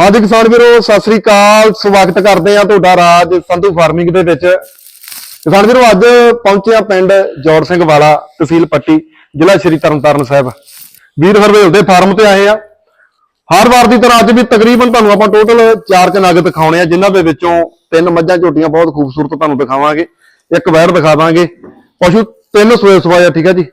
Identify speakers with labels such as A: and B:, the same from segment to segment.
A: ਹਾਂਜੀ ਕਿਸਾਨ ਵੀਰੋ, ਸਤਿ ਸ੍ਰੀ ਅਕਾਲ। ਸਵਾਗਤ ਕਰਦੇ ਆ ਤੁਹਾਡਾ ਰਾਜ ਸੰਧੂ ਫਾਰਮਿੰਗ ਦੇ ਵਿੱਚ। ਕਿਸਾਨ ਵੀਰੋ, ਅੱਜ ਪਹੁੰਚੇ ਆ ਪਿੰਡ ਜੋੜ ਸਿੰਘ ਵਾਲਾ, ਤਹਿਸੀਲ ਪੱਟੀ, ਜ਼ਿਲ੍ਹਾ ਸ਼੍ਰੀ ਤਰਨਤਾਰਨ ਸਾਹਿਬ। ਵੀਰ ਹਰਵੇਲ ਦੇ ਫਾਰਮ ਤੇ ਆਏ ਆ ਹਰ ਵਾਰ ਦੀ ਤਰ੍ਹਾਂ ਅੱਜ ਵੀ ਤਕਰੀਬਨ ਤੁਹਾਨੂੰ ਆਪਾਂ ਟੋਟਲ ਚਾਰ ਚ ਨਗ ਦਿਖਾਉਣੇ ਆ, ਜਿਨ੍ਹਾਂ ਦੇ ਵਿੱਚੋਂ ਤਿੰਨ ਮੱਝਾਂ ਝੋਟੀਆਂ ਬਹੁਤ ਖੂਬਸੂਰਤ ਤੁਹਾਨੂੰ ਦਿਖਾਵਾਂਗੇ। ਇੱਕ ਵੈੜ ਦਿਖਾਵਾਂਗੇ। ਪਸ਼ੂ ਤਿੰਨ ਸੋਏ ਸਵਾਏ ਆ, ਠੀਕ ਆ ਜੀ।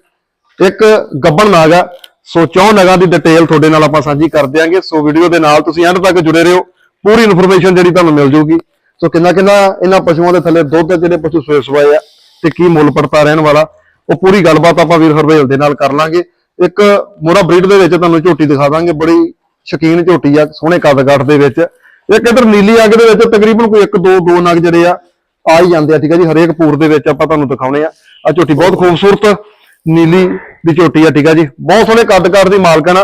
A: ਇੱਕ ਗੱਬਣ ਨਾਗ ਆ ਸੋ ਚੌਂ ਨਗਾਂ ਦੀ ਡਿਟੇਲ ਤੁਹਾਡੇ ਨਾਲ ਆਪਾਂ ਸਾਂਝੀ ਕਰ ਦਿਆਂਗੇ। ਸੋ ਵੀਡੀਓ ਦੇ ਨਾਲ ਤੁਸੀਂ ਐਂਡ ਤੱਕ ਜੁੜੇ ਰਹੋ। ਪੂਰੀ ਇਨਫੋਰਮੇਸ਼ਨ ਜਿਹੜੀ ਤੁਹਾਨੂੰ ਮਿਲ ਜਾਊਗੀ ਸੋ ਕਿੰਨਾ ਕਿੰਨਾ ਇਹਨਾਂ ਪਸ਼ੂਆਂ ਦੇ ਥੱਲੇ ਦੁੱਧ ਜਿਹੜੇ ਪਸ਼ੂ ਸੋਏ ਸਵਾਏ ਆ ਤੇ ਕੀ ਮੁੱਲ ਪੜਤਾ ਰਹਿਣ ਵਾਲਾ, ਉਹ ਪੂਰੀ ਗੱਲਬਾਤ ਆਪਾਂ ਵੀਰ ਹਰਵੇਲ ਦੇ ਨਾਲ ਕਰ ਲਾਂਗੇ। ਇੱਕ ਮੋਰਾ ਬਰੀਡ ਦੇ ਵਿੱਚ ਤੁਹਾਨੂੰ ਝੋਟੀ ਦਿਖਾ ਦਾਂਗੇ। ਬੜੀ ਸ਼ਕੀਨ ਝੋਟੀ ਆ, ਸੋਹਣੇ ਕੱਦ ਦੇ ਵਿੱਚ। ਇੱਕ ਇਧਰ ਨੀਲੀ ਅੱਗ ਦੇ ਵਿੱਚ ਤਕਰੀਬਨ ਕੋਈ ਇੱਕ, ਦੋ ਦੋ ਨਗ ਜਿਹੜੇ ਆ ਆ ਹੀ ਜਾਂਦੇ ਆ, ਠੀਕ ਆ ਜੀ? ਹਰੇਕ ਪੂਰ ਦੇ ਵਿੱਚ ਆਪਾਂ ਤੁਹਾਨੂੰ ਦਿਖਾਉਣੇ ਆ। ਆ ਝੋਟੀ ਬਹੁਤ ਖੂਬਸੂਰਤ ਨੀਲੀ ਦੀ ਝੋਟੀ ਆ ਠੀਕ ਆ ਜੀ। ਬਹੁਤ ਸੋਹਣੇ ਕੱਦ ਕਾਠ ਦੀ ਮਾਲਕਣ ਆ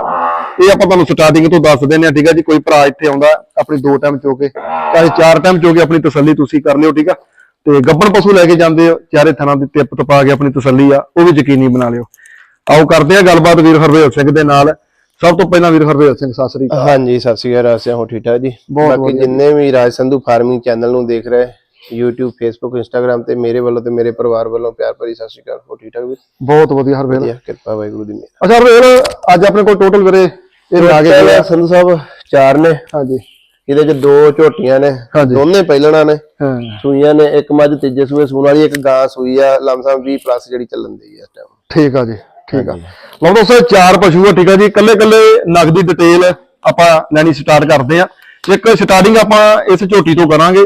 A: ਇਹ ਆਪਾਂ ਤੁਹਾਨੂੰ ਸਟਾਰਟਿੰਗ ਤੋਂ ਦੱਸ ਦਿੰਦੇ ਆ ਠੀਕ ਆ ਜੀ। ਕੋਈ ਭਰਾ ਇੱਥੇ ਆਉਂਦਾ ਆਪਣੀ ਦੋ ਟਾਈਮ ਚੋ ਕੇ ਚਾਹੇ ਚਾਰ ਟਾਈਮ ਚੋ ਕੇ ਆਪਣੀ ਤਸੱਲੀ ਤੁਸੀਂ ਕਰ ਲਿਓ ਠੀਕ ਆ। ਤੇ ਗੱਬਣ ਪਸ਼ੂ ਲੈ ਕੇ ਜਾਂਦੇ ਹੋ ਚਾਰੇ ਥਣਾ ਦੀ ਟਿੱਪ ਤਪਾ ਕੇ ਆਪਣੀ ਤਸੱਲੀ ਆ ਉਹ ਵੀ ਯਕੀਨੀ ਬਣਾ ਲਿਓ। ਆਓ ਕਰਦੇ ਆ ਗੱਲਬਾਤ ਵੀਰ ਹਰਵੇਲ ਸਿੰਘ ਦੇ ਨਾਲ। ਸਭ ਤੋਂ ਪਹਿਲਾਂ ਵੀਰ ਹਰਵੇਲ ਸਿੰਘ ਸਤਿ ਸ੍ਰੀ ਅਕਾਲ।
B: ਹਾਂਜੀ ਸਤਿ ਸ਼੍ਰੀ ਅਕਾਲ ਰਾਸਿਆ ਹੋ ਠੀਕ ਠਾਕ ਜੀ? ਬਾਕੀ। ਜਿੰਨੇ ਵੀ ਰਾਜ ਸੰਧੂ ਫਾਰਮਿੰਗ ਚੈਨਲ ਨੂੰ ਦੇਖ ਰਹੇ YouTube Facebook Instagram ਤੇ ਮੇਰੇ ਵੱਲੋਂ ਤੇ ਮੇਰੇ ਪਰਿਵਾਰ ਵੱਲੋਂ ਪਿਆਰ ਭਰੀ ਸਤਿ ਸ਼੍ਰੀ ਅਕਾਲ। ਹੋ ਠੀਕ ਠਾਕ ਵੀ
A: ਬਹੁਤ ਵਧੀਆ ਹਰਵੇਲ।
B: ਵਧੀਆ ਕਿਰਪਾ ਵਾਹਿਗੁਰੂ ਦੀ ਮਿਹਰ।
A: ਅੱਛਾ ਹਰਵੇਲ ਅੱਜ ਆਪਣੇ ਕੋਲ ਟੋਟਲ ਵੀਰੇ ਇਹ ਆ ਗਏ
B: ਸੰਧੂ ਸਾਹਿਬ ਚਾਰ ਨੇ।
A: ਹਾਂਜੀ।
B: ਇਹਦੇ ਚ ਦੋ ਝੋਟੀਆਂ ਨੇ। ਦੋਨੇ ਪਹਿਲਣਾ ਨੇ।
A: ਹਾਂ।
B: ਸੂਈਆਂ ਨੇ ਇੱਕ ਮੱਝ ਤੀਜੇ ਸੂਏ ਸੂਣ ਵਾਲੀ ਇੱਕ ਗਾਂ ਸੂਈ ਆ ਲਮਸਮ 20 ਪਲੱਸ ਜਿਹੜੀ ਚੱਲਣ ਦੀ ਆ ਇਸ ਟਾਈਮ
A: ਠੀਕ ਆ ਜੀ ਠੀਕ ਆ। ਲਓ ਦੋਸਤੋ ਚਾਰ ਪਸ਼ੂ ਆ ਠੀਕ ਆ ਜੀ। ਕੱਲੇ ਕੱਲੇ ਨਗਦੀ ਡਿਟੇਲ ਆਪਾਂ ਲੈਣੀ ਸਟਾਰਟ ਕਰਦੇ ਆ। ਇੱਕ ਸਟਾਰਟਿੰਗ ਆਪਾਂ ਇਸ ਝੋਟੀ ਤੋਂ ਕਰਾਂਗੇ।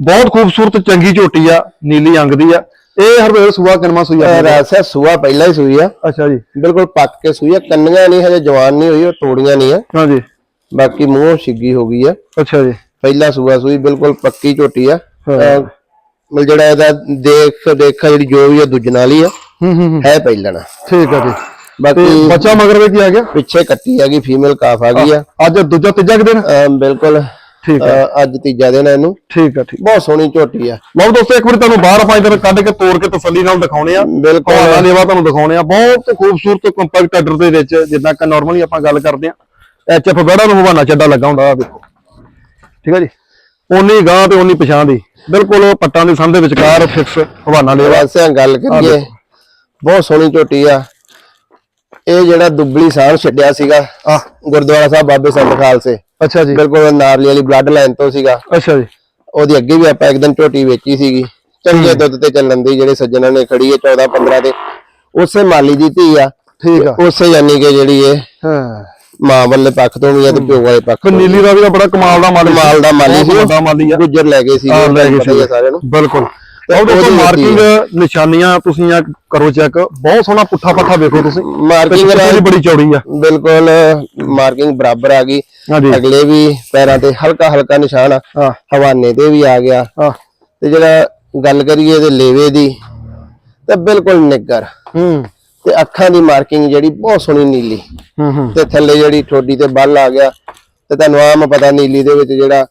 A: ਬਹੁਤ ਖੂਬਸੂਰਤ ਚੰਗੀ ਝੋਟੀ ਆ ਨੀਲੀ ਅੰਗ ਦੀ ਆ। ਇਹ ਹਰਵੇਲ ਸੂਆ ਕਿਨਮਾ ਸੂਈ ਆ।
B: ਰਾਸਿਆ ਸੂਆ ਪਹਿਲਾਂ ਹੀ ਸੂਈ ਆ।
A: ਅੱਛਾ ਜੀ।
B: ਬਿਲਕੁਲ ਪੱਕ ਕੇ ਸੂਈ ਆ। ਕੰਨੀਆਂ ਨਹੀਂ ਹਜੇ ਜਵਾਨ ਨਹੀਂ ਹੋਈ ਉਹ ਤੋੜੀਆਂ ਨਹੀਂ ਆ।
A: ਹਾਂਜੀ
B: ਬਾਕੀ ਮੂੰਹ ਛਿੱਗੀ ਹੋ ਗਈ ਆ।
A: ਅੱਛਾ ਜੀ।
B: ਪਹਿਲਾ ਸੂਆ ਸੂਈ ਬਿਲਕੁਲ ਪੱਕੀ ਝੋਟੀ ਆ। ਮਤਲਬ ਜਿਹੜਾ ਇਹਦਾ ਦੇਖ ਦੇਖਾ ਜਿਹੜੀ ਜੋ ਵੀ ਆ ਦੂਜਣ ਵਾਲੀ ਆ।
A: ਹੂੰ ਹੂੰ ਹੂੰ।
B: ਪਹਿਲਣਾ।
A: ਠੀਕ ਆ ਜੀ।
B: ਬਾਕੀ
A: ਬੱਚਾ ਮਗਰ ਵਿੱਚ ਆ ਗਿਆ?
B: ਪਿੱਛੇ ਕੱਟੀ ਹੈਗੀ ਫੀਮੇਲ ਕਾਫ ਆ ਗਈ ਆ।
A: ਅੱਜ ਦੂਜਾ ਤੀਜਾ ਕੁ ਦਿਨ?
B: ਬਿਲਕੁਲ।
A: ਠੀਕ
B: ਅੱਜ ਤੀਜਾ ਦਿਨ ਆ ਇਹਨੂੰ।
A: ਠੀਕ ਆ ਠੀਕ।
B: ਬਹੁਤ ਸੋਹਣੀ ਝੋਟੀ ਆ।
A: ਲਓ ਦੋਸਤੋ ਇੱਕ ਵਾਰੀ ਤੁਹਾਨੂੰ ਬਾਹਰ ਆਪਾਂ ਇਧਰ ਕੱਢ ਕੇ ਤੋੜ ਕੇ ਤਸੱਲੀ ਨਾਲ ਦਿਖਾਉਣੇ ਆ।
B: ਬਿਲਕੁਲ।
A: ਕੋਲਾ ਲੇਵਾ ਤੁਹਾਨੂੰ ਦਿਖਾਉਣੇ ਆ। ਬਹੁਤ ਖੂਬਸੂਰਤ ਕੰਪੈਕਟ ਆਰਡਰ ਦੇ ਵਿੱਚ ਜਿੱਦਾਂ ਕਿ ਨਾਰਮਲੀ ਆਪਾਂ ਗੱਲ ਕਰਦੇ ਆ। ਐਚਐਫ ਬੜਾ ਨੂੰ ਹਵਾਨਾ ਚੱਡਾ ਲੱਗਾ ਹੁੰਦਾ ਆ ਵੇਖੋ ਠੀਕ ਆ ਜੀ? ਉਨੀ ਗਾਂ ਤੇ ਉਨੀ ਪਛਾਣ ਦੀ। ਬਿਲਕੁਲ ਉਹ ਪੱਟਾਂ ਦੇ ਸੰਦ ਦੇ ਵਿਚਕਾਰ ਫਿਕਸ ਹਵਾਨਾ ਲੇਵਾ।
B: ਵੈਸੇ ਗੱਲ ਕਰੀਏ। ਬਹੁਤ ਸੋਹਣੀ ਝੋਟੀ ਆ। ਇਹ ਜਿਹੜਾ ਦੁੱਬਲੀ ਸਾਹ ਛੱਡਿਆ ਸੀਗਾ।
A: ਆ
B: ਗੁਰਦੁਆਰਾ ਸਾਹਿਬ ਬਾਬੇ ਸੰਤ ਖਾਲਸੇ।
A: ਅੱਛਾ ਜੀ।
B: ਬਿਲਕੁਲ ਨਾਰਲੀ ਵਾਲੀ ਬਲੱਡ ਲਾਈਨ ਤੋਂ ਸੀਗਾ।
A: ਅੱਛਾ ਜੀ।
B: ਉਹਦੀ ਅੱਗੇ ਵੀ ਆਪਾਂ ਇੱਕ ਦਿਨ ਝੋਟੀ ਵੇਚੀ ਸੀਗੀ। ਚੰਗੇ ਦੁੱਧ ਤੇ ਚੱਲਣ ਦੀ ਜਿਹੜੇ ਸੱਜਣਾ ਨੇ ਖੜੀ ਹੈ 14 15 ਤੇ। ਉਸੇ ਮਾਲੀ ਦੀ ਧੀ ਆ।
A: ਠੀਕ ਆ।
B: ਉਸੇ ਯਾਨੀ ਕਿ ਜਿਹੜੀ ਇਹ
A: ਹਾਂ।
B: ਮਾਂ ਵੱਲੇ ਪੱਖ ਤੋਂ ਵੀ ਆ ਤੇ ਪਿਓ ਵਾਲੇ ਪੱਖ ਤੋਂ ਵੀ।
A: ਨੀਲੀ ਦਾ ਬੜਾ ਕਮਾਲ ਦਾ ਮਾਲੀ
B: ਕਮਾਲ ਦਾ ਮਾਲੀ ਸੀ। ਗੁੱਜਰ ਲੈ ਗਏ ਸੀ।
A: ਲੈ ਗਏ ਸੀ।
B: ਸਾਰਿਆਂ ਨੂੰ।
A: ਬਿਲਕੁਲ। ਉਹ ਦੇਖੋ ਮਾਰਕਿੰਗ ਨਿਸ਼ਾਨੀਆਂ ਤੁਸੀਂ ਆ ਕਰੋ ਚੈੱਕ ਬਹੁਤ ਸੋਹਣਾ ਪੁੱਠਾ ਪੱਠਾ ਵੇਖੋ ਤੁਸੀਂ।
B: ਮਾਰਕਿੰਗ
A: ਵੀ ਬੜੀ ਚੌੜੀ ਆ।
B: ਬਿਲਕੁਲ ਮਾਰਕਿੰਗ ਬਰਾਬਰ ਆ ਗਈ। ਅਗਲੇ ਵੀ ਪੈਰਾਂ ਤੇ ਹਲਕਾ ਹਲਕਾ ਨਿਸ਼ਾਨ ਆ। ਹਵਾਨੇ ਤੇ ਵੀ ਆ ਗਿਆ। ਤੇ ਜਿਹੜਾ ਗੱਲ ਕਰੀਏ ਤੇ ਲੇਵੇ ਦੀ ਤੇ ਬਿਲਕੁਲ ਨਿੱਗਰ।
A: ਹੂੰ।
B: ਤੇ ਅੱਖਾਂ ਦੀ ਮਾਰਕਿੰਗ ਜਿਹੜੀ ਬਹੁਤ ਸੋਹਣੀ ਨੀਲੀ।
A: ਹੂੰ ਹੂੰ।
B: ਤੇ ਥੱਲੇ ਜਿਹੜੀ ਠੋਡੀ ਤੇ ਬੱਲ ਆ ਗਿਆ। ਤੇ ਤੁਹਾਨੂੰ ਆਮ ਪਤਾ ਨੀਲੀ ਦੇ ਵਿੱਚ ਜਿਹੜਾ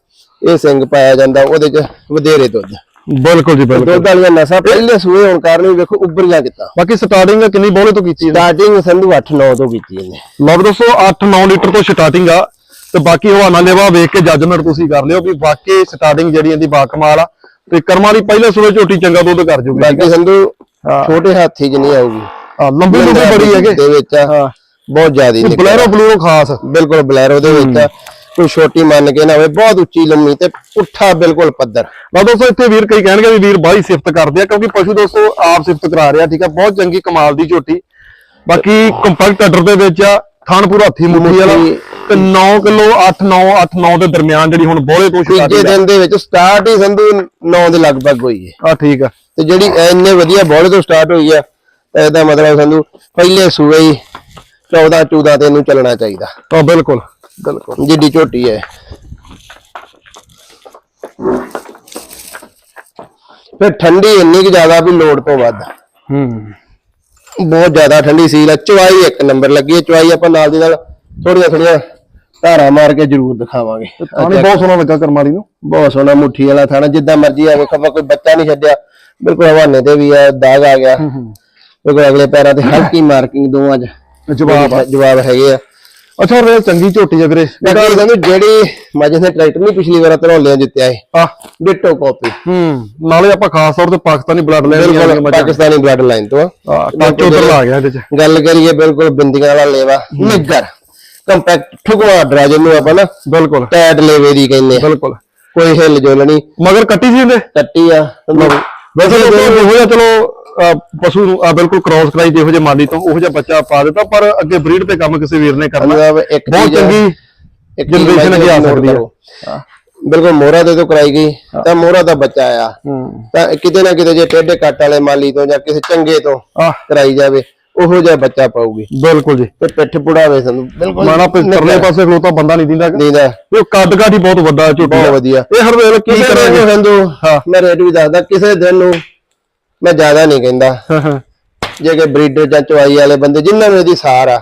B: ਇਹ ਸਿੰਘ ਪਾਇਆ ਜਾਂਦਾ ਉਹਦੇ ਚ ਵਧੇਰੇ ਦੁੱਧ।
A: ਬਿਲਕੁਲ ਜੀ ਬਿਲਕੁਲ।
B: ਦੁੱਧ ਵਾਲੀਆਂ ਨਸਾਂ ਪਹਿਲੇ ਸੂਏ ਹੋਣ ਕਾਰਨ ਵੀ ਵੇਖੋ ਉੱਭਰੀਆਂ ਕਿਤਾ।
A: ਬਾਕੀ ਸਟਾਰਟਿੰਗ ਕਿੰਨੀ ਬੋਲੇ ਤੋਂ ਕੀਤੀ ਹੈ
B: ਸਟਾਰਟਿੰਗ ਸੰਧੂ 8-9 ਤੋਂ ਕੀਤੀ ਇਹਨੇ।
A: ਲਓ ਦੋਸਤੋ 8-9 ਲੀਟਰ ਤੋਂ ਸਟਾਰਟਿੰਗ ਆ। ਤੇ ਬਾਕੀ ਹਵਾਨਾ ਲੇਵਾ ਵੇਖ ਕੇ ਜੱਜਮੈਂਟ ਤੁਸੀਂ ਕਰ ਲਿਓ ਵੀ ਵਾਕਈ ਸਟਾਰਟਿੰਗ ਜਿਹੜੀ ਇਹਦੀ ਬਾਕਮਾਲ ਆ। ਤੇ ਕਰਮਾਂ ਦੀ ਪਹਿਲੇ ਸੂਏ ਝੋਟੀ ਚੰਗਾ ਦੁੱਧ ਕਰ ਜੂਗੀ।
B: ਬਾਕੀ ਸੰਧੂ
A: ਹਾਂ।
B: ਛੋਟੇ ਹਾਥੀ ਨਹੀਂ ਆਊਗੀ।
A: ਹਾਂ ਲੰਬੀ ਲੰਬੀ ਬੜੀ ਹੈਗੇ।
B: ਦੇ ਵਿੱਚ
A: ਹਾਂ।
B: ਬਹੁਤ ਜ਼ਿਆਦੀ
A: ਬਲੈਰੋ ਬਲੂਰੋ ਖਾਸ।
B: ਬਿਲਕੁਲ ਬਲੈਰੋ ਦੇ ਵਿੱਚ ਆ। ਕੋਈ ਛੋਟੀ ਮੰਨ ਕੇ ਨਾ ਹੋਵੇ ਬਹੁਤ ਉੱਚੀ ਲੰਮੀ ਤੇ ਪੁੱਠਾ ਬਿਲਕੁਲ ਪੱਧਰ।
A: ਲਓ ਦੋਸਤੋ ਇੱਥੇ ਵੀਰ ਕਈ ਕਹਿਣਗੇ ਵੀ ਵੀਰ ਬਾਈ ਸਿਫਤ ਕਰਦੇ ਆ ਕਿਉਂਕਿ ਪਸ਼ੂ ਦੋਸਤੋ ਆਪ ਸਿਫਤ ਕਰਾ ਰਿਹਾ ਠੀਕ ਆ? ਬਹੁਤ ਚੰਗੀ ਕਮਾਲ ਦੀ ਝੋਟੀ। ਬਾਕੀ ਕੰਪੈਕਟ ਆਰਡਰ ਦੇ ਵਿੱਚ ਆ ਥਾਨ ਪੂਰਾ ਹੱਥੀ ਮੁੱਠੀ ਵਾਲਾ। ਤੇ 9 ਕਿਲੋ 8 9 8 9 ਦੇ ਦਰਮਿਆਨ ਜਿਹੜੀ ਹੁਣ ਬੋਲੇ ਤੋਂ
B: ਤੀਜੇ
A: ਸਟਾਰਟ
B: ਦਿਨ ਦੇ ਵਿੱਚ ਸਟਾਰਟ ਹੀ ਸੰਧੂ 9 ਦੇ ਲਗਭਗ ਹੋਈ ਹੈ।
A: ਆ ਠੀਕ ਆ।
B: ਤੇ ਜਿਹੜੀ ਇੰਨੇ ਵਧੀਆ ਬੋਲੇ ਤੋਂ ਸਟਾਰਟ ਹੋਈ ਆ ਤਾਂ ਇਹਦਾ ਮਤਲਬ ਸੰਧੂ ਪਹਿਲੇ ਸੂਏ ਹੀ 14 14 ਤੇ ਇਹਨੂੰ ਚੱਲਣਾ ਚਾਹੀਦਾ।
A: ਆ ਬਿਲਕੁਲ। ਬਿਲਕੁਲ।
B: ਜਿੱਡੀ ਝੋਟੀ ਹੈ। ਫਿਰ ਠੰਡੀ ਇੰਨੀ ਕਿ ਜ਼ਿਆਦਾ ਵੀ ਲੋੜ ਤੋਂ ਵੱਧ।
A: ਹੂੰ।
B: ਬਹੁਤ ਜ਼ਿਆਦਾ ਠੰਡੀ ਸੀ ਚਵਾਈ ਇੱਕ ਨੰਬਰ ਲੱਗੀ ਹੈ। ਚਵਾਈ ਆਪਾਂ ਨਾਲ ਦੀ ਨਾਲ ਥੋੜੀਆਂ ਥੋੜੀਆਂ ਧਾਰਾਂ ਮਾਰ ਕੇ ਜ਼ਰੂਰ ਦਿਖਾਵਾਂਗੇ।
A: ਪਾਣੀ ਬਹੁਤ ਸੋਹਣਾ ਲੱਗਾ ਕਰਮਾਲੀ ਨੂੰ।
B: ਬਹੁਤ ਸੋਹਣਾ ਮੁੱਠੀ ਵਾਲਾ ਥਾਣਾ। ਜਿੱਦਾਂ ਮਰਜ਼ੀ ਆਵੇ ਖਬਾ ਕੋਈ ਬੱਚਾ ਨਹੀਂ ਛੱਡਿਆ। ਬਿਲਕੁਲ ਹਵਾਨੇ ਤੇ ਵੀ ਆ ਦਾਗ ਆ ਗਿਆ। ਬਿਲਕੁਲ ਅਗਲੇ ਪੈਰਾਂ ਤੇ ਹਲਕੀ ਮਾਰਕਿੰਗ ਦੋਵਾਂ 'ਚ।
A: ਜਵਾਬ ਆ।
B: ਜਵਾਬ ਹੈਗੇ ਆ।
A: ਅੱਛਾ ਰੇ ਚੰਗੀ ਝੋਟੀ ਆ ਵੀਰੇ।
B: ਬਾਕੀ ਸਾਨੂੰ ਜਿਹੜੀ ਮੱਝ ਨੇ ਟਰੈਕਟਰ ਨਹੀਂ ਪਿਛਲੀ ਵਾਰ ਧਰੋਲਿਆਂ ਜਿੱਤਿਆ ਏ
A: ਆ
B: ਡਿਟੋ ਕਾਪੀ
A: ਹੂੰ ਨਾਲੇ ਆਪਾਂ ਖਾਸ ਤੌਰ ਤੇ ਪਾਕਿਸਤਾਨੀ ਬਲੱਡ ਮੱਝਾਂ
B: ਪਾਕਿਸਤਾਨੀ ਬਲੱਡ ਲਾਈਨ ਤੋਂ। ਆ।
A: ਟੱਚ ਉਧਰ ਆ ਗਿਆ ਇਹਦੇ ਚ।
B: ਗੱਲ ਕਰੀਏ ਬਿਲਕੁਲ ਬਿੰਦੀਆਂ ਵਾਲਾ ਲੇਵਾ ਨਿੱਗਰ ਕੰਪੈਕਟ ਠੁਕਵਾ ਡਰਾ ਜਿਹਨੂੰ ਆਪਾਂ ਨਾ।
A: ਬਿਲਕੁਲ।
B: ਟੈਟ ਲੇਵੇ ਦੀ ਕਹਿੰਦੇ।
A: ਬਿਲਕੁਲ।
B: ਕੋਈ ਹਿੱਲ ਜੁਲ ਨਹੀਂ।
A: ਮਗਰ ਕੱਟੀ ਸੀ ਇਹਦੇ?
B: ਕੱਟੀ ਆ।
A: ਵੈਸੇ ਜਿਹਾ ਚਲੋ ਪਸ਼ੂ ਨੂੰ ਬਿਲਕੁਲ ਕ੍ਰਾਸ ਕਰਾਈ ਜਿਹੋ ਜਿਹੇ ਮਾਲੀ ਤੋਂ ਉਹੋ ਜਿਹਾ ਬੱਚਾ ਪਾ ਦਿੱਤਾ ਪਰ ਅੱਗੇ ਬਰੀਡ ਤੇ ਕੰਮ ਕਿਸੇ ਵੀਰ ਨੇ ਕਰਨਾ। ਬਹੁਤ
B: ਆ,
A: ਚੰਗੀ
B: ਇੱਕ
A: generation ਅੱਗੇ ਆ ਸਕਦੀ ਆ।
B: ਬਿਲਕੁਲ ਮੋਹਰਾ ਦੇ ਤੋਂ ਕਰਾਈ ਗਈ ਤਾਂ ਮੋਹਰਾ ਦਾ ਬੱਚਾ ਆਇਆ।
A: ਹੂੰ।
B: ਤਾਂ ਕਿਤੇ ਨਾ ਕਿਤੇ ਜੇ ਟੇਢੇ ਕੱਟ ਵਾਲੇ ਮਾਲੀ ਤੋਂ ਜਾਂ ਕਿਸੇ ਚੰਗੇ ਤੋਂ
A: ਆ।
B: ਕਰਾਈ ਜਾਵੇ ਉਹੋ ਜਿਹਾ ਬੱਚਾ ਪਾਊਗੀ।
A: ਬਿਲਕੁਲ ਜੀ।
B: ਤੇ ਪਿੱਠ ਪੁੜਾਵੇ ਸਾਨੂੰ ਬਿਲਕੁਲ
A: ਮਾਣਾ ਪਰਲੇ ਪਾਸੇ ਖਲੋਤਾ ਬੰਦਾ ਨਹੀਂ ਦਿੰਦਾ
B: ਦੀਦਾ।
A: ਉਹ ਕੱਦ ਕਾਠ ਹੀ ਬਹੁਤ ਵੱਡਾ ਝੋਟੀ
B: ਬਹੁਤ। ਵਧੀਆ।
A: ਇਹ ਹਰਵੇਲ ਕੀ
B: ਕਿਸੇ
A: ਕਰਾਂਗੇ?
B: ਦਿਨ ਸੰਧੂ
A: ਹਾਂ।
B: ਮੈਂ ਰੇਟ ਵੀ ਦੱਸਦਾ ਕਿਸੇ ਦਿਨ ਨੂੰ ਮੈਂ ਜ਼ਿਆਦਾ ਨਹੀਂ ਕਹਿੰਦਾ।
A: ਹਾਂ ਹਾਂ
B: ਜੇ ਕਿ ਬਰੀਡਰ ਜਾਂ ਚਵਾਈ ਵਾਲੇ ਬੰਦੇ ਜਿਨ੍ਹਾਂ ਨੂੰ ਇਹਦੀ ਸਾਰ ਆ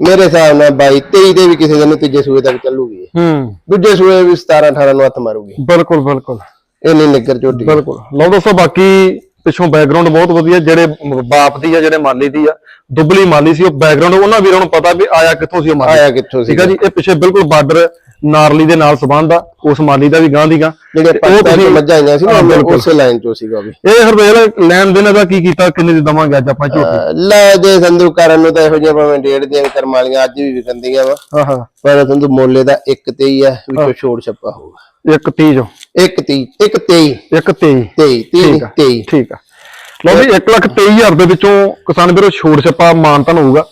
B: ਮੇਰੇ ਹਿਸਾਬ ਨਾਲ 22 23 ਦੇ ਵੀ ਕਿਸੇ ਦਿਨ ਤੀਜੇ ਸੂਏ ਤੱਕ ਚੱਲੂਗੀ ਇਹ।
A: ਹੂੰ।
B: ਦੂਜੇ ਸੂਏ ਵੀ 17 18 ਨੂੰ ਹੱਥ ਮਾਰੂਗੀ।
A: ਬਿਲਕੁਲ ਬਿਲਕੁਲ।
B: ਇਹ ਨਹੀਂ ਨਿੱਗਰ ਝੋਟੀ
A: ਬਿਲਕੁਲ। ਲਓ ਦੋਸਤੋ ਬਾਕੀ ਪਿੱਛੋਂ ਬੈਕਗ੍ਰਾਉਂਡ ਬਹੁਤ ਵਧੀਆ ਜਿਹੜੇ ਮ- ਬਾਪ ਦੀ ਆ ਜਿਹੜੇ ਮਾਲੀ ਦੀ ਆ ਦੁੱਬਲੀ ਮਾਲੀ ਸੀ ਉਹ ਬੈਕਗ੍ਰਾਉਂਡ ਉਹਨਾਂ ਵੀਰਾਂ ਨੂੰ ਪਤਾ ਵੀ ਆਇਆ ਕਿੱਥੋਂ ਸੀ ਉਹ ਮਾਲੀ।
B: ਆਇਆ ਕਿੱਥੋਂ ਸੀ
A: ਠੀਕ ਆ ਜੀ ਇਹ ਪਿੱਛੇ ਬਿਲਕੁਲ ਬਾਰਡਰ ਨਾਰਲੀ ਦੇ ਨਾਲ ਸੰਬੰਧ ਆ ਉਸ ਮਾਲੀ ਦਾ ਵੀ ਗਾਂ ਦੀ ਗਾਂ
B: ਜਿਹੜੇ ਪਾਕਿਸਤਾਨ ਮੱਝਾਂ ਆਈਆਂ ਸੀ ਨਾ। ਉਸੇ ਲਾਈਨ ਚੋਂ ਸੀਗਾ ਵੀ।
A: ਇਹ ਹਰਵੇਲ ਲੈਣ ਦੇਣ ਦਾ ਕੀ ਕੀਤਾ ਕਿੰਨੇ ਦੀ ਦਵਾਂਗੇ ਅੱਜ ਆਪਾਂ ਝੋਟੀ?
B: ਲੈ ਜੇ ਸੰਧੂ ਕਰਨ ਨੂੰ ਤਾਂ ਇਹੋ ਜਿਹੀਆਂ ਭਾਵੇਂ ਡੇਢ ਦੀਆਂ ਕਰਮ ਵਾਲੀਆਂ ਅੱਜ ਵੀ ਵਿਕੰਦੀਆਂ ਵਾ।
A: ਹਾਂ ਹਾਂ।
B: ਪਰ ਸੰਧੂ ਮੋਲੇ ਦਾ ਇੱਕ ਤੇ ਹੀ ਆ ਵਿੱਚੋਂ ਛੋੜ ਛੱਪਾ ਹੋਊਗਾ।
A: ਇੱਕ 30 ਜੋ
B: ਇੱਕ ਤੀ ਇੱਕ ਤੇਈ।
A: ਇੱਕ 23
B: ਤੇਈ ਤੀਹ
A: ਠੀਕ ਆ।
B: ਤੇਈ।
A: ਠੀਕ ਆ। ਲਓ ਵੀ 1 ਲੱਖ 23000 ਦੇ ਵਿੱਚੋਂ ਕਿਸਾਨ ਵੀਰੋ ਛੋੜ ਛੱਪਾ ਮਾਨਤਨ ਹੋਊਗਾ।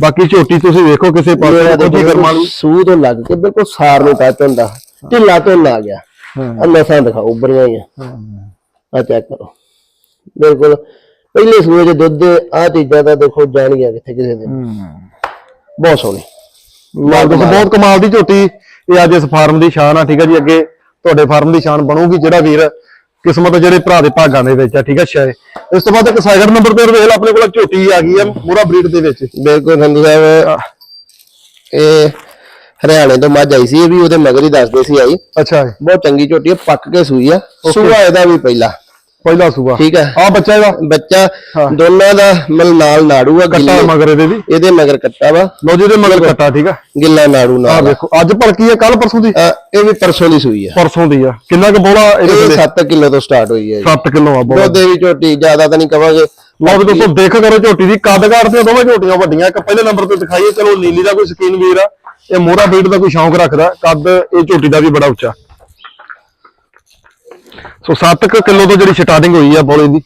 A: ਬਾਕੀ ਝੋਟੀ ਤੁਸੀਂ ਵੇਖੋ ਕਿਸੇ ਪਾਸੇ ਕਰਮਾਂ ਨੂੰ
B: ਸੂਹ ਤੋਂ ਲੱਗ ਕੇ ਬਿਲਕੁਲ ਸਾਰ ਨੂੰ ਟੱਚ ਹੁੰਦਾ। ਢਿੱਲਾ ਤੋਂ ਆ ਗਿਆ। ਆ ਨਸਾਂ ਦਿਖਾਓ ਉੱਭਰੀਆਂ ਹੀ। ਆ ਆ ਚੈੱਕ ਕਰੋ। ਬਿਲਕੁਲ ਪਹਿਲੇ ਸੂਏ ਦੇ ਦੁੱਧ ਆ ਚੀਜ਼ਾਂ ਤਾਂ ਦੇਖੋ ਜਾਣੀਆਂ ਕਿੱਥੇ ਕਿਸੇ ਦੇ। ਬਹੁਤ ਸੋਹਣੀ।
A: ਦੋਸਤੋ ਬਹੁਤ ਕਮਾਲ ਦੀ ਝੋਟੀ ਇਹ ਅੱਜ ਇਸ ਫਾਰਮ ਦੀ ਸ਼ਾਨ ਆ ਠੀਕ ਆ ਜੀ ਅੱਗੇ ਤੁਹਾਡੇ ਫਾਰਮ ਦੀ ਸ਼ਾਨ ਬਣੂਗੀ ਜਿਹੜਾ ਵੀਰ ਕਿਸਮਤ ਜਿਹੜੇ ਭਰਾ ਦੇ ਭਾਗਾਂ ਦੇ ਵਿੱਚ ਆ ਠੀਕ ਆ ਸ਼ਾਇ ਇਸ ਤੋਂ ਬਾਅਦ ਇੱਕ ਸਾਈਡ ਨੰਬਰ ਤੇ ਵੇਖ ਆਪਣੇ ਕੋਲ ਝੋਟੀ ਆ ਗਈ ਆ ਮੂਰਾ ਬਰੀਡ ਦੇ ਵਿੱਚ।
B: ਬਿਲਕੁਲ ਸੰਧੂ ਸਾਹਿਬ ਇਹ ਹਰਿਆਣੇ ਤੋਂ ਮੱਝ ਆਈ ਸੀ ਇਹ ਵੀ ਉਹਦੇ ਮਗਰ ਹੀ ਦੱਸਦੇ ਸੀ ਆਈ।
A: ਅੱਛਾ।
B: ਬਹੁਤ ਚੰਗੀ ਝੋਟੀ ਆ ਪੱਕ ਕੇ ਸੂਈ ਆ ਸੂਆ ਇਹਦਾ ਵੀ ਪਹਿਲਾ।
A: ਪਹਿਲਾ ਸੂਆ।
B: ਠੀਕ ਹੈ।
A: ਆ ਬੱਚਾ ਇਹਦਾ?
B: ਬੱਚਾ। ਦੋਨਾਂ ਦਾ ਮਲ ਨਾਲ ਨਾੜੂ ਆ
A: ਕੱਟਾ ਮਗਰ ਇਹਦੇ ਵੀ?
B: ਇਹਦੇ ਮਗਰ ਕੱਟਾ ਵਾ।
A: ਲਓ ਜੀ ਇਹਦੇ ਮਗਰ ਕੱਟਾ ਠੀਕ ਆ।
B: ਗਿੱਲਾ ਨਾੜੂ
A: ਆ
B: ਨਾਲ
A: ਵੇਖੋ ਅੱਜ ਭਲਕੀ ਆ ਕੱਲ ਪਰਸੋਂ ਦੀ?
B: ਆ, ਇਹ ਵੀ ਪਰਸੋਂ ਦੀ ਸੂਈ ਆ।
A: ਪਰਸੋਂ ਦੀ ਆ। ਕਿੰਨਾ ਕੁ ਬੋਲਾ ਇਹਦੇ
B: ਇਹ
A: ਥੱਲੇ
B: 7 ਕਿਲੋ ਤੋਂ ਸਟਾਰਟ ਹੋਈ ਹੈ ਜੀ।
A: 7 ਕਿਲੋ ਆ ਬੋਲਾ।
B: ਦੁੱਧ ਦੀ ਝੋਟੀ ਜ਼ਿਆਦਾ ਤਾਂ ਨਹੀਂ ਕਵਾਂਗੇ।
A: ਲਓ ਵੀ ਦੋਸਤੋ ਦੇਖ ਕਰੋ ਝੋਟੀ ਦੀ। ਕੱਦ ਤੇ ਦੋਵੇਂ ਝੋਟੀਆਂ ਵੱਡੀਆਂ। ਇੱਕ ਪਹਿਲੇ ਨੰਬਰ ਤੇ ਦਿਖਾਈਏ। ਚਲੋ ਨੀਲੀ ਦਾ ਕੋਈ ਸਕੀਨ ਵੀਰ ਆ। ਇਹ ਮੋਹਰਾ ਬੀਟ ਦਾ ਕੋਈ ਸ਼ੌਂਕ ਰੱਖਦਾ। ਕੱਦ ਇਹ ਝੋਟੀ ਦਾ ਵੀ ਬੜਾ ਉੱਚਾ। ਸੋ 7 ਕਿਲੋ ਤੋਂ ਜਿਹੜੀ ਸਟਾਰਟਿੰਗ ਹੋਈ ਆ ਬੋਲੇ ਦੀ।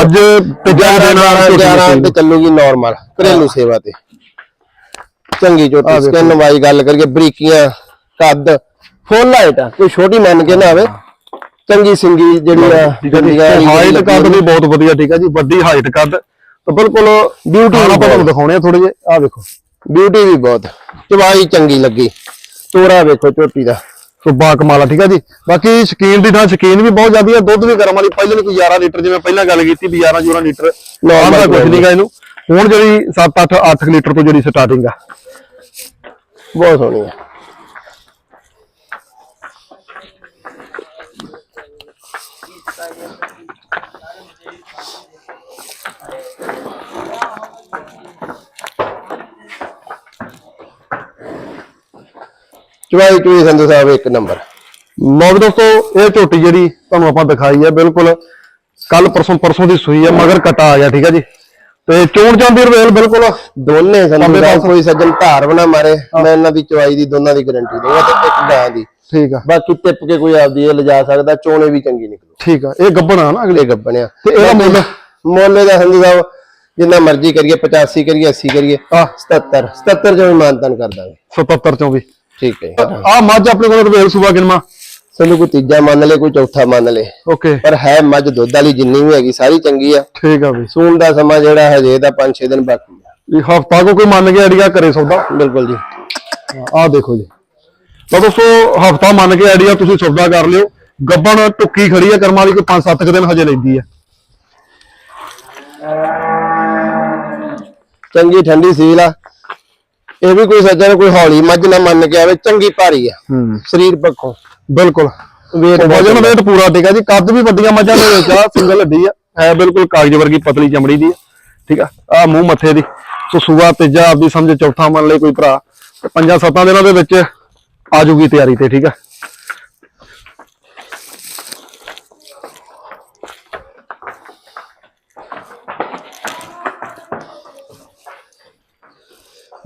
A: ਅੱਜ ਤੀਜਾ ਦਿਨ ਆ ਝੋਟੀ ਦਾ
B: 11
A: ਸੂਈ
B: ਤੇ ਚੱਲੂਗੀ ਨਾਰਮਲ ਘਰੇਲੂ ਸੇਵਾ ਤੇ। ਚੰਗੀ ਝੋਟੀ ਸਕਿਨ ਵਾਈ ਗੱਲ ਕਰੀਏ ਬਰੀਕੀਆਂ ਕੱਦ ਫੁੱਲ ਹਾਈਟ ਆ ਕੋਈ ਛੋਟੀ ਮੰਨ ਕੇ ਨਾ ਆਵੇ। ਚੰਗੀ ਸਿੰਗੀ ਜਿਹੜੀ ਆ
A: ਜੀ। ਹਾਈਟ ਕੱਦ ਵੀ ਬਹੁਤ ਵਧੀਆ ਠੀਕ ਹੈ ਜੀ। ਵੱਡੀ ਹਾਈਟ ਕੱਦ। ਤਾਂ ਬਿਲਕੁਲ ਬਿਊਟੀ ਆਪਾਂ ਤੁਹਾਨੂੰ ਦਿਖਾਉਣੇ ਆ ਥੋੜੇ ਜਿਹੇ। ਆ ਵੇਖੋ।
B: ਬਿਊਟੀ ਵੀ ਬਹੁਤ। ਚਵਾਈ ਚੰਗੀ ਲੱਗੀ। ਤੋਰਾ ਵੇਖੋ ਝੋਟੀ ਦਾ।
A: ਸੋ ਬਾ ਕਮਾਲ ਆ ਠੀਕ ਹੈ ਜੀ। ਬਾਕੀ ਸ਼ਕੀਨ ਦੀ ਥਾਂ ਸ਼ਕੀਨ ਵੀ ਬਹੁਤ ਜ਼ਿਆਦੀ ਆ ਦੁੱਧ ਵੀ ਗਰਮ ਵਾਲੀ ਪਹਿਲੇ ਕੋਈ 11 ਲੀਟਰ ਜਿਵੇਂ ਪਹਿਲਾਂ ਗੱਲ ਕੀਤੀ ਵੀ 11 ਜੋਰਾ ਲੀਟਰ। ਨਾਰਮਲ ਕੁਝ ਨਹੀਂਗਾ ਇਹਨੂੰ। ਹੁਣ ਜਿਹੜੀ 7 8 8 ਲੀਟਰ ਤੋਂ ਜਿਹੜੀ ਸਟਾਰਟਿੰਗ ਆ।
B: ਬਹੁਤ ਸੋਹਣੀ ਆ। ਚਵਾਈ ਚੁਈ ਸੰਧੂ ਸਾਹਿਬ ਇੱਕ ਨੰਬਰ।
A: ਲਓ ਵੀ ਦੋਸਤੋ ਇਹ ਝੋਟੀ ਜਿਹੜੀ ਤੁਹਾਨੂੰ ਆਪਾਂ ਦਿਖਾਈ ਆ ਬਿਲਕੁਲ ਕੱਲ ਪਰਸੋਂ ਪਰਸੋਂ ਦੀ ਸੂਈ ਆ ਮਗਰ ਕਟਾ ਆ ਗਿਆ ਠੀਕ ਹੈ ਜੀ। ਤੇ ਚੋਣ ਚਾਂਦੀ ਰਵੇਲ ਬਿਲਕੁਲ।
B: ਦੋਨੇ ਸੰਧੂ ਸਾਹਿਬ ਕੋਈ ਸੱਜਣ ਧਾਰ ਬਣਾ ਮਾਰੇ ਮੈਂ ਇਹਨਾਂ ਦੀ ਚਵਾਈ ਦੀ ਦੋਨਾਂ ਦੀ ਗਾਰੰਟੀ ਦਊਂਗਾ ਤੇ ਇੱਕ ਗਾਂ ਦੀ।
A: ਠੀਕ ਆ।
B: ਬਾਕੀ ਟਿੱਪ ਕੇ ਕੋਈ ਆਪਦੀ ਇਹ ਲਿਜਾ ਸਕਦਾ ਚੋਣੇ ਵੀ ਚੰਗੀ ਨਿਕਲੂ।
A: ਠੀਕ ਆ। ਇਹ ਗੱਬਣ ਆ ਨਾ ਅਗਲੇ?
B: ਅਗਲੇ ਗੱਬਣਿਆ
A: ਤੇ ਇਹਦਾ ਮੁੱਲ?
B: ਮੁੱਲ ਦਾ ਸੰਧੂ ਸਾਹਿਬ ਜਿੰਨਾ ਮਰਜ਼ੀ ਕਰੀਏ 85 ਕਰੀਏ 80 ਕਰੀਏ
A: ਆ
B: 77 77 ਚੋਂ ਵੀ ਮਾਨਤਨ ਕਰ ਦਾਂਗੇ।
A: 77 ਚੋਂ ਵੀ।
B: ਠੀਕ ਹੈ
A: ਆ ਮੱਝ ਆਪਣੇ ਕੋਲ ਰਵੇਲ ਸੂਆ ਕਿਨਮਾ
B: ਸਾਨੂੰ ਕੋਈ ਤੀਜਾ ਮੰਨ ਲੈ ਕੋਈ ਚੌਥਾ ਮੰਨ ਲੈ।
A: ਓਕੇ।
B: ਪਰ ਹੈ ਮੱਝ ਦੁੱਧ ਵਾਲੀ ਜਿੰਨੀ ਵੀ ਹੈਗੀ ਸਾਰੀ ਚੰਗੀ ਆ।
A: ਠੀਕ ਆ ਵੀ
B: ਸੂਣ ਦਾ ਸਮਾਂ ਜਿਹੜਾ ਹਜੇ ਇਹਦਾ 5-6 ਦਿਨ ਬਾਕੀ ਆ।
A: ਇਹ ਹਫਤਾ ਕੋ ਕੋਈ ਮੰਨ ਕੇ ਆਈਡੀਆ ਕਰੇ ਸੌਦਾ?
B: ਬਿਲਕੁਲ ਜੀ।
A: ਆਹ ਦੇਖੋ ਜੀ। ਤਾਂ ਦੋਸਤੋ ਹਫਤਾ ਮੰਨ ਕੇ ਆਈਡੀਆ ਤੁਸੀਂ ਸੌਦਾ ਕਰ ਲਿਓ। ਗੱਬਣ ਟੁੱਕੀ ਖੜੀ ਆ ਕਰਮਾਂ ਦੀ ਕੋਈ 5-7 ਦਿਨ ਹਜੇ ਲੈਂਦੀ ਆ।
B: ਚੰਗੀ ਠੰਡੀ ਸੀਲ ਆ। ਇਹ ਵੀ ਕੋਈ ਸੱਜਣ ਕੋਈ ਹੌਲੀ ਮੱਝ ਨਾ ਮੰਨ ਕੇ ਆਵੇ ਚੰਗੀ ਭਾਰੀ ਆ।
A: ਹੂੰ।
B: ਸਰੀਰ ਪੱਖੋਂ।
A: ਬਿਲਕੁਲ।
B: ਵੇਟ
A: ਵਜਨ ਵੇਟ ਪੂਰਾ ਠੀਕ ਆ ਜੀ ਕੱਦ ਵੀ ਵੱਡੀਆਂ ਮੱਝਾਂ ਦੇ ਵਿੱਚ ਆ ਸਿੰਗਲ ਹੱਡੀ ਆ। ਹੈ ਬਿਲਕੁਲ ਕਾਗਜ਼ ਵਰਗੀ ਪਤਲੀ ਚਮੜੀ ਦੀ ਆ ਠੀਕ ਆ? ਆ ਮੂੰਹ ਮੱਥੇ ਦੀ। ਸੋ ਸੂਆ ਤੀਜਾ ਆਪਦੀ ਸਮਝ ਚੌਥਾ ਮੰਨ ਲਈ ਕੋਈ ਭਰਾ। ਤੇ ਪੰਜਾਂ ਸੱਤਾਂ ਦਿਨਾਂ ਦੇ ਵਿੱਚ ਆ ਜੂਗੀ ਤਿਆਰੀ ਤੇ ਠੀਕ ਆ?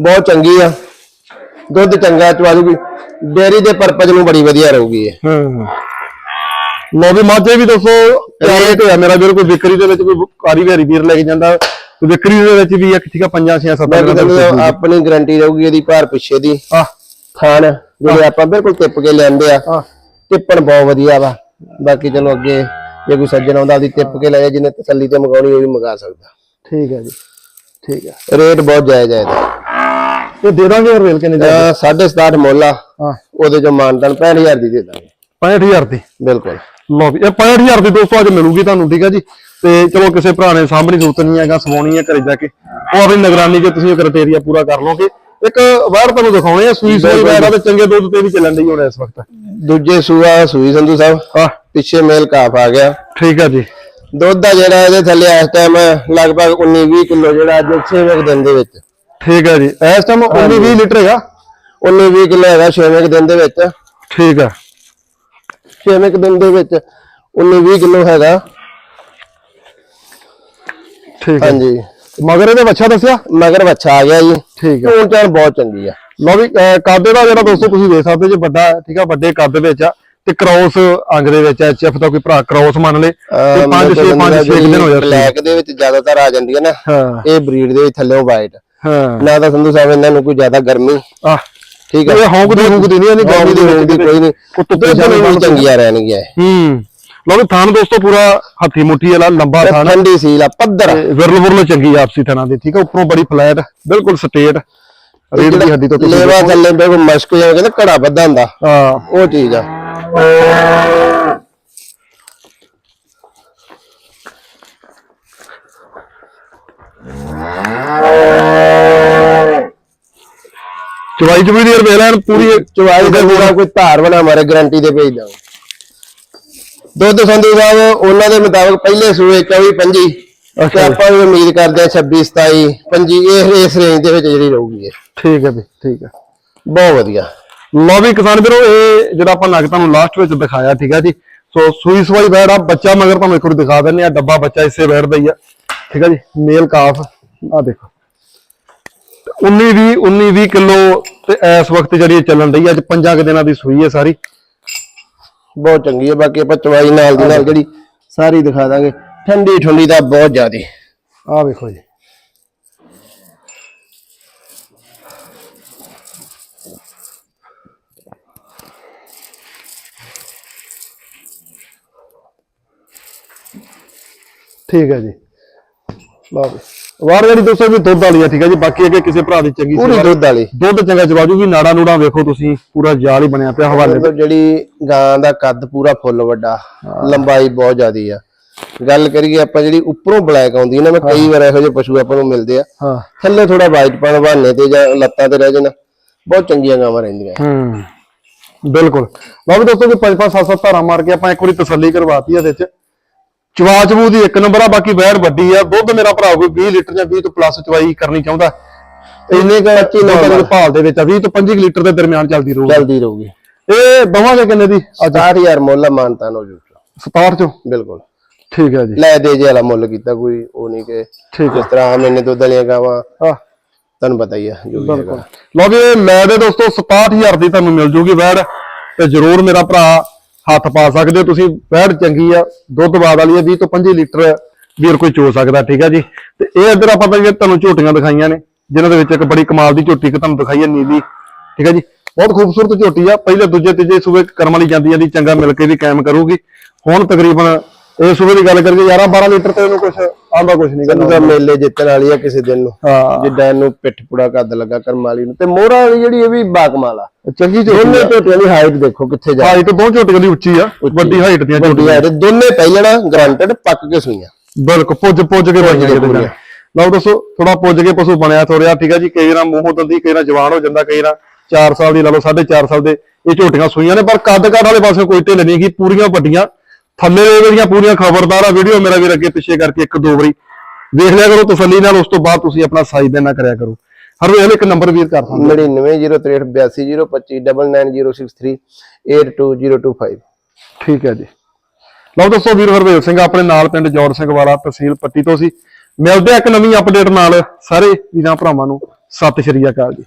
B: ਬਹੁਤ ਚੰਗੀ ਆ। ਦੁੱਧ ਚੰਗਾ ਚਵਾਲੂਗੀ ਡੇਅਰੀ ਦੇ ਪਰਪਸ ਨੂੰ ਬੜੀ ਵਧੀਆ ਰਹੂਗੀ ਇਹ।
A: ਹੂੰ ਲੋ ਵੀ ਮਾਝੇ ਵੀ ਦੱਸੋ ਰੇਟ ਹੋਇਆ ਮੇਰਾ ਵੀਰ ਕੋਈ ਵਿਕਰੀ ਦੇ ਵਿੱਚ ਕੋਈ ਕਾਰੀ ਵੈਰੀ ਵੀਰ ਲੈ ਕੇ ਜਾਂਦਾ ਤੇ ਵਿਕਰੀ ਦੇ ਵਿੱਚ ਵੀ ਇੱਕ ਠੀਕ ਆ ਪੰਜਾਂ ਛੇ ਸੱਤਾਂ
B: ਮੈਂ
A: ਦਿਨਾਂ ਦੇ
B: ਕਹਿੰਦਾ
A: ਵਿੱਚ
B: ਆਪਣੀ ਗਾਰੰਟੀ ਰਹੂਗੀ ਇਹਦੀ ਭਾਰ ਪਿੱਛੇ ਦੀ।
A: ਆ
B: ਥਾਣ ਜਿਹੜੇ ਆਪਾਂ ਬਿਲਕੁਲ ਟਿੱਪ ਕੇ ਲੈਂਦੇ ਆ।
A: ਆ
B: ਟਿੱਪਣ ਬਹੁਤ ਵਧੀਆ ਵਾ। ਬਾਕੀ ਚਲੋ ਅੱਗੇ ਜੇ ਕੋਈ ਸੱਜਣ ਆਉਂਦਾ ਉਹਦੀ ਟਿੱਪ ਕੇ ਲੈ ਜਾ ਜਿਹਨੇ ਤਸੱਲੀ ਤੇ ਮੰਗਾਉਣੀ ਉਹ ਵੀ ਮੰਗਾ ਸਕਦਾ।
A: ਠੀਕ ਹੈ ਜੀ ਠੀਕ ਹੈ।
B: ਰੇਟ ਬਹੁਤ ਜਾਇਜ਼ ਹੈ ਇਹਦਾ।
A: ਇਹ ਦੇ ਦਾਂਗੇ ਰੇਲ ਕਿੰਨੇ ਦਾ?
B: ਅਹ ਸਾਢੇ 67 ਮੁੱਲ ਆ।
A: ਹਾਂ।
B: ਉਹਦੇ ਚੋਂ ਮਾਨਦਾਨ 65000 ਦੀ ਦੇ ਦਾਂਗੇ।
A: 65000 ਦੀ?
B: ਬਿਲਕੁਲ।
A: ਲੋ ਵੀ ਇਹ 65000 ਦੀ ਦੋਸਤੋ ਅੱਜ ਮਿਲੂਗੀ ਤੁਹਾਨੂੰ ਠੀਕ ਹੈ ਜੀ? ਤੇ ਚਲੋ ਕਿਸੇ ਭਰਾ ਨੇ ਸਾਹਮਣੀ ਜ਼ਰੂਰਤ ਨਹੀਂ ਹੈਗਾ ਸਵਾਉਣੀ ਹੈ ਘਰੇ ਜਾ ਕੇ। ਉਹ ਆਪਣੀ ਨਿਗਰਾਨੀ ਜੇ ਤੁਸੀਂ ਕ੍ਰਾਈਟੇਰੀਆ ਪੂਰਾ ਕਰ ਲਓਗੇ। ਇੱਕ ਵਾਰ ਤੁਹਾਨੂੰ ਦਿਖਾਉਣੇ ਆ ਸੂਈ ਸੂਈ ਵਗੈਰਾ ਤੇ ਚੰਗੇ ਦੁੱਧ ਤੇ ਵੀ ਚੱਲਣ ਦੀ ਹੁਣ ਇਸ ਵਕਤ।
B: ਦੂਜੇ ਸੂਆ ਸੂਈ ਸੰਧੂ ਸਾਹਿਬ।
A: ਆ
B: ਪਿੱਛੇ ਮੇਲ ਕਾਫ ਆ ਗਿਆ।
A: ਠੀਕ ਹੈ ਜੀ।
B: ਦੁੱਧ ਦਾ ਜਿਹੜਾ ਇਹਦੇ ਥੱਲੇ ਇਸ ਟਾਈਮ ਲਗਭਗ 19 20 ਕਿਲੋ ਜਿਹੜਾ ਅੱਜ 6 ਵਜੇ ਦਿਨ ਦੇ ਵਿੱਚ।
A: ਠੀਕ ਹੈ ਜੀ। ਇਸ ਟਾਈਮ 19 20 ਲੀਟਰ ਹੈਗਾ।
B: 19 20 ਕਿਲੋ ਹੈਗਾ 6 ਵਜੇ ਦਿਨ ਦੇ ਵਿੱਚ।
A: ਠੀਕ ਹੈ।
B: 6 ਵਜੇ ਦਿਨ ਦੇ ਵਿੱਚ 19 20 ਕਿਲੋ ਹੈਗਾ।
A: ਠੀਕ ਹੈ।
B: ਹਾਂਜੀ।
A: ਮਗਰ ਇਹਦੇ ਬੱਚਾ ਦੱਸਿਆ?
B: ਮਗਰ ਬੱਚਾ ਆ ਗਿਆ ਜੀ।
A: ਠੀਕ ਹੈ।
B: ਚੋਣ ਚਾਣ ਬਹੁਤ ਚੰਗੀ ਆ।
A: ਲਓ ਵੀ ਅਹ ਕੱਦ ਦਾ ਜਿਹੜਾ ਦੋਸਤੋ ਤੁਸੀਂ ਦੇਖ ਸਕਦੇ ਜੇ ਵੱਡਾ ਹੈ, ਠੀਕ ਆ ਵੱਡੇ ਕੱਦ ਵਿੱਚ ਆ ਤੇ ਕ੍ਰੋਸ ਅੰਗ ਦੇ ਵਿੱਚ ਐਚਐਫ ਦਾ ਕੋਈ ਭਰਾ ਕ੍ਰੋਸ ਮੰਨ ਲੇ। ਤੇ 5 6 5 6 ਦਿਨ ਹੋ ਜਾਂਦੇ
B: ਬਲੈਕ ਦੇ ਵਿੱਚ ਜ਼ਿਆਦਾਤਰ ਆ ਜਾਂਦੀ ਹੈ ਨਾ।
A: ਹਾਂ।
B: ਇਹ ਬਰੀਡ ਦੇ ਵਿੱਚ ਥੱਲੇ ਵਾਈਟ
A: ਹਾਂ।
B: ਨਾ ਤਾਂ ਸੰਧੂ ਸਾਹਿਬ ਇਹਨਾਂ ਨੂੰ ਕੋਈ ਜ਼ਿਆਦਾ ਗਰਮੀ।
A: ਆ
B: ਠੀਕ ਹੈ
A: ਇਹ ਹੌਂਕਦੀ ਹੌਂਕਦੀ ਨਹੀਂ ਇਹਦੀ ਗਰਮੀ ਦੇ ਵਿੱਚ
B: ਦੀ ਕੋਈ ਨਹੀਂ।
A: ਉਹ ਧੁੱਪੇ
B: ਦੁੱਧ
A: ਛਾਵੇਂ
B: ਨੂੰ
A: ਨਾਲ
B: ਚੰਗੀਆਂ ਰਹਿਣਗੀਆਂ।
A: ਹੂੰ। ਲਓ ਵੀ ਥਾਨ ਦੋਸਤੋ ਪੂਰਾ ਹੱਥੀ ਮੁੱਠੀ ਵਾਲਾ ਲੰਬਾ ਥਾਨ।
B: ਠੰਡੀ ਸੀਲ ਆ ਪੱਧਰ
A: ਵਿਰਲ ਵਿਰਲ ਚੰਗੀ ਆਪਸੀ ਥਾਨਾਂ ਦੀ ਠੀਕ ਆ? ਉੱਪਰੋਂ ਬੜੀ ਫਲੈਟ ਬਿਲਕੁਲ ਸਟੇਟ ਰੀੜ ਦੀ ਹੱਡੀ ਤੋਂ
B: ਲੇਵਾ ਥੱਲੇ ਬਿਲਕੁਲ ਮਸ਼ਕ ਜਿਹਾ ਕਹਿੰਦੇ ਘੜਾ ਵੱਧਾ ਹੁੰਦਾ।
A: ਹਾਂ।
B: ਉਹ ਚੀਜ਼ ਆ।
A: ਚਵਾਈ ਚਵਾਈ ਦੀ ਵੇਖ ਲੈਣ ਪੂਰੀ
B: ਚਵਾਈ ਦਾ ਪੂਰਾ ਕੋਈ ਧਾਰ ਬਣਾ ਮਾਰੇ ਗਾਰੰਟੀ ਤੇ ਭੇਜ ਦਾਂਗੇ। ਦੁੱਧ ਸੰਧੂ ਸਾਹਿਬ ਉਹਨਾਂ ਦੇ ਮੁਤਾਬਕ ਪਹਿਲੇ ਸੂਏ 24 25 ਤੇ
A: ਅੱਛਾ।
B: ਆਪਾਂ ਵੀ ਉਮੀਦ ਕਰਦੇ ਹਾਂ 26 27 25 ਇਹ ਇਸ ਰੇਂਜ ਦੇ ਵਿੱਚ ਜਿਹੜੀ ਰਹੂਗੀ
A: ਠੀਕ ਹੈ ਵੀ ਠੀਕ ਹੈ।
B: ਬਹੁਤ ਵਧੀਆ।
A: ਲਓ ਵੀ ਕਿਸਾਨ ਵੀਰੋ ਇਹ ਜਿਹੜਾ ਆਪਾਂ ਨਗ ਤੁਹਾਨੂੰ ਲਾਸਟ ਵਿੱਚ ਦਿਖਾਇਆ ਠੀਕ ਹੈ ਜੀ ਸੋ ਸੂਈ ਸਵਾਈ ਬੈੜ ਆ ਬੱਚਾ ਮਗਰ ਤੁਹਾਨੂੰ ਇੱਕ ਵਾਰ ਦਿਖਾ ਦਿੰਨੇ ਆ ਡੱਬਾ ਬੱਚਾ ਇਸੇ ਬੈੜ ਦਾ ਹੀ ਆ। ਠੀਕ ਹੈ ਜੀ ਮੇਲ ਕਾਫ। ਆ ਦੇਖੋ। 19 20 19 20 ਕਿਲੋ ਤੇ ਇਸ ਵਕਤ ਜਿਹੜੀ ਚੱਲਣ ਰਹੀ ਅੱਜ ਪੰਜਾਂ ਕੁ ਦਿਨਾਂ ਦੀ ਸੂਈ ਹੈ ਸਾਰੀ।
B: ਬਹੁਤ ਚੰਗੀ ਹੈ ਬਾਕੀ ਆਪਾਂ ਚਵਾਈ ਨਾਲ ਦੀ ਨਾਲ ਜਿਹੜੀ ਸਾਰੀ ਦਿਖਾ ਦਾਂਗੇ। ਠੰਡੀ ਠੰਡੀ ਦਾ ਬਹੁਤ ਜ਼ਿਆਦਾ।
A: ਆ ਵੇਖੋ ਜੀ। ਠੀਕ ਹੈ ਜੀ। ਲਓ ਵਾਰ ਜਿਹੜੀ ਦੋਸਤੋ ਵੀ ਦੁੱਧ ਵਾਲੀ ਆ ਠੀਕ ਹੈ ਜੀ। ਬਾਕੀ ਅੱਗੇ ਕਿਸੇ ਭਰਾ ਦੀ ਚੰਗੀ
B: ਪੂਰੀ ਦੁੱਧ ਵਾਲੀ।
A: ਦੁੱਧ ਚੰਗਾ ਚਵਾ ਜੂਗੀ ਨਾੜਾ ਨੂੜਾ ਵੇਖੋ ਤੁਸੀਂ ਪੂਰਾ ਜਾਲ ਹੀ ਬਣਿਆ ਪਿਆ ਹਵਾਲੇ ਤੇ
B: ਜਿਹੜੀ ਗਾਂ ਦਾ ਕੱਦ ਪੂਰਾ ਫੁੱਲ ਵੱਡਾ ਲੰਬਾਈ ਬਹੁਤ ਜ਼ਿਆਦੀ ਆ। ਗੱਲ ਕਰੀਏ ਆਪਾਂ ਜਿਹੜੀ ਉੱਪਰੋਂ ਬਲੈਕ ਆਉਂਦੀ ਹੈ ਨਾ ਮੈਂ ਕਈ ਵਾਰ ਇਹੋ ਜਿਹੇ ਪਸ਼ੂ ਆਪਾਂ ਨੂੰ ਮਿਲਦੇ ਆ।
A: ਹਾਂ।
B: ਥੱਲੇ ਥੋੜਾ ਵਾਈਟ ਪਣ ਬਹਾਨੇ ਤੇ ਜਾਂ ਲੱਤਾਂ ਤੇ ਰਹਿ ਜਾਣ ਬਹੁਤ ਚੰਗੀਆਂ ਗਾਵਾਂ ਰਹਿੰਦੀਆਂ।
A: ਹੂੰ ਬਿਲਕੁਲ। ਲਓ ਵੀ ਦੋਸਤੋ ਕਿ ਪੰਜ ਪੰਜ ਸੱਤ ਸੱਤ ਧਾਰਾਂ ਮਾਰ ਕੇ ਆਪਾਂ ਇੱਕ ਵਾਰੀ ਤਸੱਲੀ ਕਰਵਾਤੀ ਇਹਦੇ ਚ। ਚਵਾ ਚਬੂ ਦੀ ਇੱਕ ਨੰਬਰ ਆ ਬਾਕੀ ਵੈੜ ਵੱਡੀ ਆ। ਦੁੱਧ ਮੇਰਾ ਭਰਾ ਕੋਈ 20 ਲੀਟਰ ਜਾਂ 20 ਤੋਂ ਪਲੱਸ ਚਵਾਈ ਕਰਨੀ ਚਾਹੁੰਦਾ। ਇੰਨੇ ਕੁ 25 ਨੰਬਰ ਦੇ ਭਾਲ ਦੇ ਵਿੱਚ ਆ 20 ਤੋਂ 25 ਲੀਟਰ ਦੇ ਦਰਮਿਆਨ ਚੱਲਦੀ ਰਹੂਗੀ।
B: ਚੱਲਦੀ ਰਹੂਗੀ।
A: ਇਹ ਦਵਾਂਗੇ ਕਿੰਨੇ ਦੀ?
B: 60000 ਮੁੱਲ ਆ, ਮਾਨਤਾਨ ਹੋ ਜੂ
A: 67 ਚੋਂ?
B: ਬਿਲਕੁਲ।
A: ਠੀਕ ਹੈ ਜੀ।
B: ਲੈ ਦੇ ਜੇ ਵਾਲਾ ਮੁੱਲ ਕੀਤਾ ਕੋਈ ਉਹ ਨਹੀਂ ਕਿ
A: ਠੀਕ ਹੈ
B: ਜਿਸ ਤਰ੍ਹਾਂ ਇਹਨੇ ਦੁੱਧ ਵਾਲੀਆਂ ਗਾਵਾਂ।
A: ਆ
B: ਤੁਹਾਨੂੰ ਪਤਾ ਹੀ ਆ ਜੋ ਵੀ ਹੈਗਾ।
A: ਲਓ ਇਹ ਲੈ ਦੇ ਦੋਸਤੋ 67000 ਦੀ ਤੁਹਾਨੂੰ ਮਿਲ ਜੂਗੀ ਵੈੜ। ਤੇ ਜਰੂਰ ਮੇਰਾ ਭਰਾ ਹੱਥ ਪਾ ਸਕਦੇ ਹੋ ਤੁਸੀਂ ਵੈੜ ਚੰਗੀ ਆ, ਦੁੱਧ ਬਾਦ ਵਾਲੀ ਆ 20 ਤੋਂ 25 ਲੀਟਰ ਵੀਰ ਕੋਈ ਚੋ ਸਕਦਾ, ਠੀਕ ਹੈ ਜੀ? ਤੇ ਇਹ ਇੱਧਰ ਆਪਾਂ ਤਾਂ ਤੁਹਾਨੂੰ ਝੋਟੀਆਂ ਦਿਖਾਈਆਂ ਨੇ, ਜਿਨ੍ਹਾਂ ਦੇ ਵਿੱਚ ਇੱਕ ਬੜੀ ਕਮਾਲ ਦੀ ਝੋਟੀ ਇੱਕ ਤੁਹਾਨੂੰ ਦਿਖਾਈ ਹੈ ਨੀਲੀ, ਠੀਕ ਹੈ ਜੀ? ਬਹੁਤ ਖੂਬਸੂਰਤ ਝੋਟੀ ਆ, ਪਹਿਲੇ, ਦੂਜੇ, ਤੀਜੇ ਸੂਬੇ ਕਰਮ ਵਾਲੀ ਜਾਂਦੀ ਜਾਂਦੀ ਚੰਗਾ ਮਿਲ ਕੇ ਵੀ ਕਾਇਮ ਕਰੂਗੀ। ਹੁਣ ਤਕਰੀਬਨ ਇਹ ਸੂਬੇ ਦੀ ਗੱਲ ਕਰੀਏ 11 12 ਲੀਟਰ ਤੇ ਇਹਨੂੰ ਕੁਝ ਆਂਦਾ ਕੁਝ ਨਹੀਂ
B: ਤਾਂ ਮੇਲੇ ਜਿੱਤਣ ਵਾਲੀ ਆ ਕਿਸੇ ਦਿਨ ਨੂੰ।
A: ਹਾਂ।
B: ਜਿੱਦਾਂ ਇਹਨੂੰ ਪਿੱਠ ਪੁੜਾ ਕੱਦ ਲੱਗਾ ਕਰਮ ਵਾਲੀ ਨੂੰ। ਤੇ ਮੋਹਰਾ ਵਾਲੀ ਜਿਹੜੀ ਇਹ ਵੀ ਬਾਕਮਾਲ ਆ।
A: ਚੰਗੀ ਝੋਟੀ
B: ਦੋਨੇ
A: ਆ।
B: ਝੋਟੀਆਂ ਦੀ ਹਾਈਟ ਦੇਖੋ ਕਿੱਥੇ ਜਾ
A: ਹਾਈਟ ਦੋ ਝੋਟੀਆਂ ਦੀ ਉੱਚੀ ਆ। ਵੱਡੀ ਹਾਈਟ ਦੀਆਂ ਝੋਟੀਆਂ।
B: ਦੋਨੇ ਪਹਿਲਣਾ ਗਰੰਟਡ ਪੱਕ ਕੇ ਸੂਈਆਂ।
A: ਬਿਲਕੁਲ ਪੁੱਜ ਪੁੱਜ ਕੇ ਬਣੀਆਂ ਕਿਤੇ। ਲਓ ਦੱਸੋ ਥੋੜਾ ਪੁੱਜ ਕੇ ਪਸ਼ੂ ਬਣਿਆ ਥੋੜਿਆ ਠੀਕ ਹੈ ਜੀ। ਕਈ ਵਾਰ ਮੂੰਹੋਂ ਦੰਦੀ ਕਈ ਵਾਰ ਜਵਾਨ ਹੋ ਜਾਂਦਾ ਕਈ ਵਾਰ 4 ਸਾਲ ਦੀ ਲਾ ਲਓ 4.5 ਸਾਲ ਦੇ। ਇਹ ਝੋਟੀਆਂ ਸੂਈਆਂ ਨੇ ਪਰ ਕੱਦ ਕੱਦ ਵਾਲੇ ਪਾਸੇ ਕੋਈ ਢਿੱਲ ਨਹੀਂ ਗੀ ਪੂਰੀਆਂ ਵੱਡੀਆਂ। ਥੱਲੇ ਜਿਹੜੀਆਂ ਪੂਰੀਆਂ ਖਬਰਦਾਰ ਆ ਵੀਡੀਓ ਮੇਰਾ ਵੀਰ ਅੱਗੇ ਪਿੱਛੇ ਕਰਕੇ ਇੱਕ ਦੋ ਵਾਰੀ ਵੇਖ ਲਿਆ ਕਰੋ ਤਸੱਲੀ ਨਾਲ ਉਸ ਤੋਂ ਬਾਅਦ ਤੁਸੀਂ ਆਪਣਾ ਸਾਈਜ਼ ਦੇਣਾ ਕਰਿਆ ਕਰੋ। ਹਰ ਵੇਲੇ ਇੱਕ ਨੰਬਰ ਵੀਰ ਕਰ ਸਕਦੇ
B: 9903820963
A: ਠੀਕ ਹੈ ਜੀ। ਲਓ ਦੱਸੋ ਵੀਰ ਹਰਵੇਲ ਸਿੰਘ ਆਪਣੇ ਨਾਲ ਪਿੰਡ ਜੋੜ ਸਿੰਘ ਵਾਲਾ ਤਹਿਸੀਲ ਪੱਟੀ ਤੋਂ ਸੀ। ਮਿਲਦੇ ਆ ਇੱਕ ਨਵੀਂ ਅਪਡੇਟ ਨਾਲ ਸਾਰੇ ਵੀਰਾਂ ਭਰਾਵਾਂ ਨੂੰ। ਸਤਿ ਸ਼੍ਰੀ ਅਕਾਲ ਜੀ।